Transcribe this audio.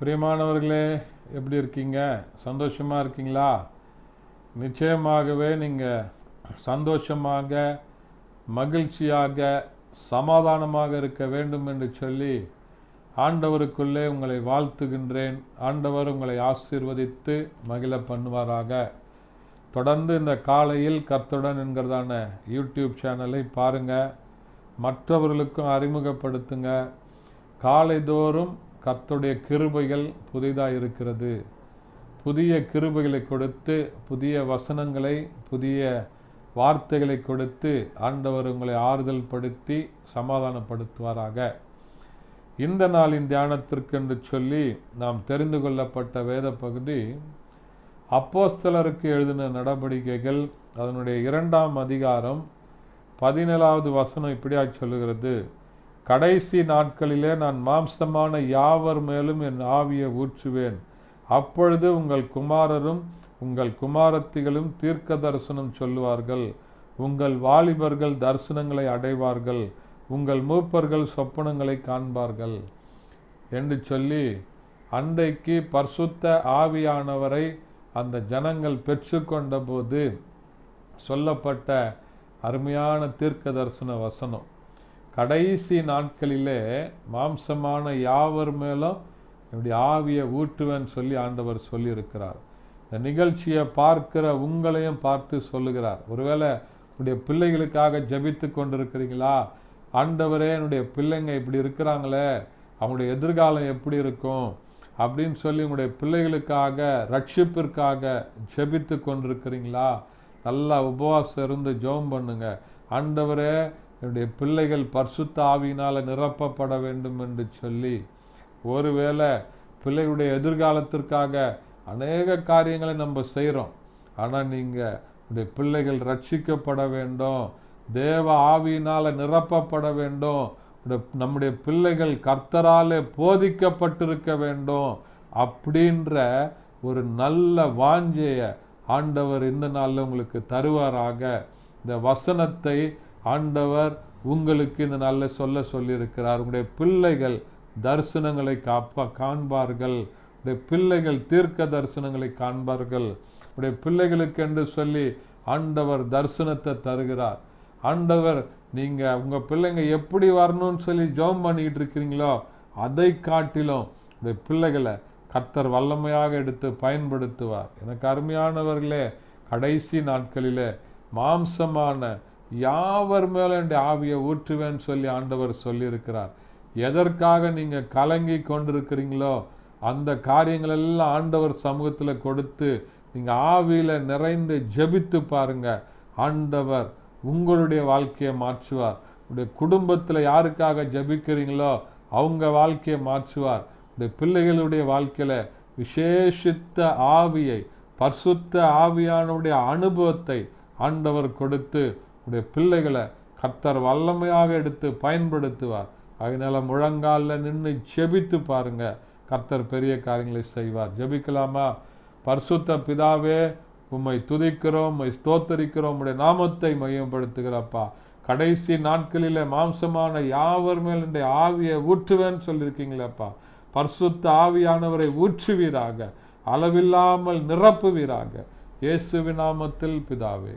பிரியமானவர்களே எப்படி இருக்கீங்க? சந்தோஷமாக இருக்கீங்களா? நிச்சயமாகவே நீங்கள் சந்தோஷமாக மகிழ்ச்சியாக சமாதானமாக இருக்க வேண்டும் என்று சொல்லி ஆண்டவருக்குள்ளே உங்களை வாழ்த்துகின்றேன். ஆண்டவர் உங்களை ஆசீர்வதித்து மகிழ பண்ணுவாராக. தொடர்ந்து இந்த காலையில் கத்துடன் என்கிறதான யூடியூப் சேனலை பாருங்கள் மற்றவர்களுக்கும் அறிமுகப்படுத்துங்க. காலைதோறும் கர்த்தருடைய கிருபைகள் புதிதாக இருக்கிறது புதிய கிருபைகளை கொடுத்து புதிய வசனங்களை புதிய வார்த்தைகளை கொடுத்து ஆண்டவர் உங்களை ஆறுதல் படுத்தி சமாதானப்படுத்துவாராக. இந்த நாளின் தியானத்திற்கென்று சொல்லி நாம் தெரிந்து கொள்ளப்பட்ட வேத பகுதி அப்போஸ்தலருக்கு எழுதின நடவடிக்கைகள் அதனுடைய இரண்டாம் அதிகாரம் பதினேழாவது வசனம் இப்படியாக சொல்லுகிறது. கடைசி நாட்களிலே நான் மாம்சமான யாவர் மேலும் என் ஆவியை ஊற்றுவேன். அப்பொழுது உங்கள் குமாரரும் உங்கள் குமாரத்திகளும் தீர்க்க தரிசனம் சொல்லுவார்கள். உங்கள் வாலிபர்கள் தரிசனங்களை அடைவார்கள். உங்கள் மூப்பர்கள் சொப்பனங்களை காண்பார்கள். என்று சொல்லி அன்றைக்கு பர்சுத்த ஆவியானவரை அந்த ஜனங்கள் பெற்றுக்கொண்ட போது சொல்லப்பட்ட அருமையான தீர்க்க தரிசன வசனம். கடைசி நாட்களிலே மாம்சமான யாவர் மேலும் என்னுடைய ஆவியை ஊட்டுவேன் சொல்லி ஆண்டவர் சொல்லியிருக்கிறார். இந்த நிகழ்ச்சியை பார்க்கிற உங்களையும் பார்த்து சொல்லுகிறார். ஒருவேளை உடைய பிள்ளைகளுக்காக ஜபித்து கொண்டிருக்கிறீங்களா? ஆண்டவரே என்னுடைய பிள்ளைங்க இப்படி இருக்கிறாங்களே அவங்களுடைய எதிர்காலம் எப்படி இருக்கும்? அப்படின்னு சொல்லி உங்களுடைய பிள்ளைகளுக்காக ரட்சிப்பிற்காக ஜெபித்து கொண்டிருக்கிறீங்களா? நல்லா உபவாசம் இருந்து ஜெபம் பண்ணுங்க. ஆண்டவரே என்னுடைய பிள்ளைகள் பர்சுத்த ஆவியினால் நிரப்பப்பட வேண்டும் என்று சொல்லி ஒருவேளை பிள்ளைகளுடைய எதிர்காலத்திற்காக அநேக காரியங்களை நம்ம செய்கிறோம் ஆனால் நீங்கள் உடைய பிள்ளைகள் ரட்சிக்கப்பட வேண்டும் தேவ ஆவியினால் நிரப்பப்பட வேண்டும் நம்முடைய பிள்ளைகள் கர்த்தராலே போதிக்கப்பட்டிருக்க வேண்டும் அப்படின்ற ஒரு நல்ல வாஞ்சையை ஆண்டவர் இந்த நாளில் உங்களுக்கு தருவாராக. இந்த வசனத்தை ஆண்டவர் உங்களுக்கு இந்த நல்ல சொல்ல சொல்லியிருக்கிறார். உங்களுடைய பிள்ளைகள் தரிசனங்களை காப்பா காண்பார்கள். உடைய பிள்ளைகள் தீர்க்க தரிசனங்களை காண்பார்கள். உடைய பிள்ளைகளுக்கு என்று சொல்லி ஆண்டவர் தரிசனத்தை தருகிறார். ஆண்டவர் நீங்கள் உங்கள் பிள்ளைங்க எப்படி வரணும்னு சொல்லி ஜோம் பண்ணிக்கிட்டு இருக்கிறீங்களோ அதை காட்டிலும் உடைய பிள்ளைகளை கர்த்தர் வல்லமையாக எடுத்து பயன்படுத்துவார். எனக்கு அருமையானவர்களே கடைசி நாட்களிலே மாம்சமான யாவர் மேலே என்னுடைய ஆவியை ஊற்றுவேன்னு சொல்லி ஆண்டவர் சொல்லியிருக்கிறார். எதற்காக நீங்கள் கலங்கி கொண்டிருக்கிறீங்களோ அந்த காரியங்கள் எல்லாம் ஆண்டவர் சமூகத்தில் கொடுத்து நீங்கள் ஆவியில் நிறைந்து ஜெபித்து பாருங்க. ஆண்டவர் உங்களுடைய வாழ்க்கையை மாற்றுவார். உடைய குடும்பத்தில் யாருக்காக ஜபிக்கிறீங்களோ அவங்க வாழ்க்கையை மாற்றுவார். உடைய பிள்ளைகளுடைய வாழ்க்கையில் விசேஷித்த ஆவியை பரிசுத்த ஆவியானுடைய அனுபவத்தை ஆண்டவர் கொடுத்து உடைய பிள்ளைகளை கர்த்தர் வல்லமையாக எடுத்து பயன்படுத்துவார். அதனால் முழங்காலில் நின்று செபித்து பாருங்க. கர்த்தர் பெரிய காரியங்களை செய்வார். ஜெபிக்கலாமா? பரிசுத்த பிதாவே உம்மை துதிக்கிறோம் உம்மை ஸ்தோத்தரிக்கிறோம். உடைய நாமத்தை மையப்படுத்துகிறப்பா. கடைசி நாட்களில் மாம்சமான யாவர் மேல் இந்த ஆவியை ஊற்றுவேன்னு சொல்லியிருக்கீங்களேப்பா. பரிசுத்த ஆவியானவரை ஊற்றுவீராக. அளவில்லாமல் நிரப்புவீராக. இயேசுவி நாமத்தில் பிதாவே.